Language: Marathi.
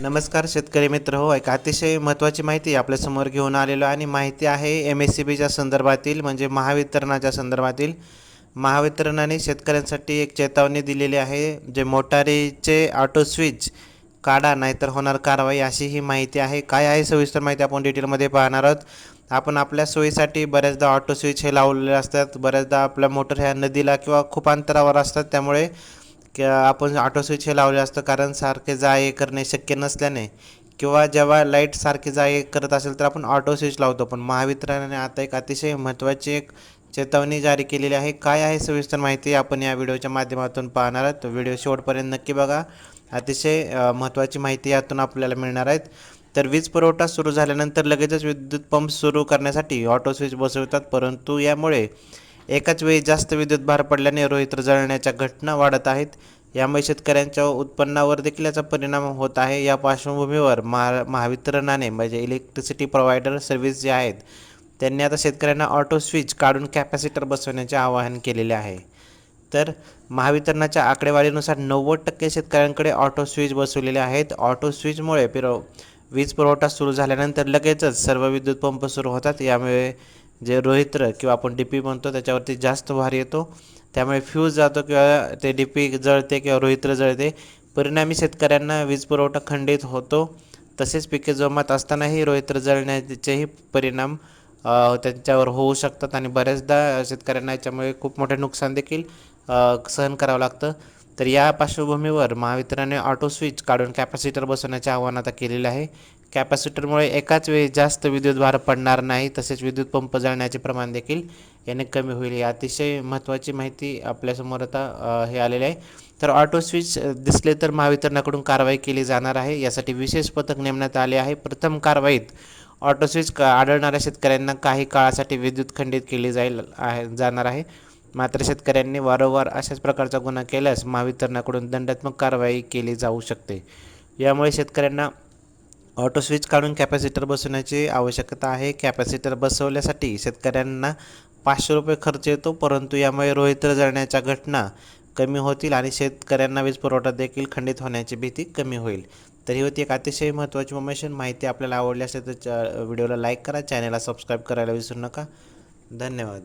नमस्कार शेतकरी मित्र हो एक अतिशय महत्त्वाची माहिती आपल्यासमोर घेऊन आलेलो आणि माहिती आहे एम एस सी बीच्या संदर्भातील म्हणजे महावितरणाच्या संदर्भातील. महावितरणाने शेतकऱ्यांसाठी एक चेतावणी दिलेली आहे जे मोटारीचे ऑटो स्विच काढा नाहीतर होणार कारवाई अशी ही माहिती आहे. काय आहे सविस्तर माहिती आपण डिटेलमध्ये पाहणार आहोत. आपण आपल्या सोयीसाठी बऱ्याचदा ऑटो स्विच हे लावलेले असतात. बऱ्याचदा आपल्या मोटर ह्या नदीला किंवा खूप अंतरावर असतात. त्यामुळे आपण ऑटो स्विच हे लावले असतं कारण सारखे जा ये करणे शक्य नसल्याने. किंवा जेव्हा लाइट सारखे जा ये करत असेल तर आपण ऑटो स्विच लावतो. पण महावितरणाने आता एक अतिशय महत्त्वाची एक चेतावणी जारी केलेली आहे. काय आहे सविस्तर माहिती आपण या व्हिडिओच्या माध्यमातून पाहणार आहोत. व्हिडिओ शेवटपर्यंत नक्की बघा. अतिशय महत्त्वाची माहिती यातून आपल्याला मिळणार आहेत. तर वीज पुरवठा सुरू झाल्यानंतर लगेचच विद्युत पंप सुरू करण्यासाठी ऑटो स्विच बसवतात. परंतु यामुळे एकाच वेळी जास्त विद्युत भार पडल्याने रोहित्र जळण्याच्या घटना वाढत आहेत. यामुळे शेतकऱ्यांच्या उत्पन्नावर देखील याचा परिणाम होत आहे. या पार्श्वभूमीवर महा महावितरणाने म्हणजे इलेक्ट्रिसिटी प्रोव्हायडर सर्व्हिस जे आहेत त्यांनी आता शेतकऱ्यांना ऑटो स्विच काढून कॅपॅसिटर बसवण्याचे आवाहन केलेले आहे. तर महावितरणाच्या आकडेवारीनुसार नव्वद टक्के शेतकऱ्यांकडे ऑटो स्विच बसवलेले आहेत. ऑटो स्विचमुळे पिरो वीज पुरवठा सुरू झाल्यानंतर लगेचच सर्व विद्युत पंप सुरू होतात. यामुळे जे रोहित्र किंवा आपण डी पी म्हणतो त्याच्यावरती जास्त भार येतो. त्यामुळे फ्यूज जातो किंवा ते डी पी जळते किंवा रोहित्र जळते. परिणामी शेतकऱ्यांना वीज पुरवठा खंडित होतो. तसेच पिके जोमात असतानाही रोहित्र जळण्याचेही परिणाम त्यांच्यावर होऊ शकतात आणि बऱ्याचदा शेतकऱ्यांना याच्यामुळे खूप मोठे नुकसान देखील सहन करावं लागतं. तर या पार्श्वभूमीवर महावितरणाने ऑटो स्विच काढून कॅपॅसिटर बसवण्याचे आवाहन आता केलेले आहे. कॅपॅसिटरमुळे एकाच वेळी जास्त विद्युत भार पडणार नाही. तसेच विद्युत पंप जळण्याचे प्रमाण देखील याने कमी होईल. ही अतिशय महत्त्वाची माहिती आपल्यासमोर आता हे आलेले आहे. तर ऑटो स्विच दिसले तर महावितरणाकडून कारवाई केली जाणार आहे. यासाठी विशेष पथक नेमण्यात आले आहे. प्रथम कारवाईत ऑटो स्विच का आढळणाऱ्या शेतकऱ्यांना काही काळासाठी विद्युत खंडित केली जाईल आहे जाणार आहे. मात्र शेतकऱ्यांनी वारंवार अशाच प्रकारचा गुन्हा केल्यास महावितरणाकडून दंडात्मक कारवाई केली जाऊ शकते. यामुळे शेतकऱ्यांना ऑटो स्विच काढून कॅपॅसिटर बसवण्याची आवश्यकता आहे. कॅपॅसिटर बसवण्यासाठी शेतकऱ्यांना पाचशे रुपये खर्च येतो परंतु यामुळे रोहित्र जळण्याच्या घटना कमी होतील आणि शेतकऱ्यांना वीज पुरवठा देखील खंडित होण्याची भीती कमी होईल. तर ही होती एक अतिशय महत्त्वाची इन्फॉर्मेशन माहिती आपल्याला आवडली असेल तर च- व्हिडिओला लाईक करा. चॅनलला सबस्क्राईब करायला विसरू नका. धन्यवाद.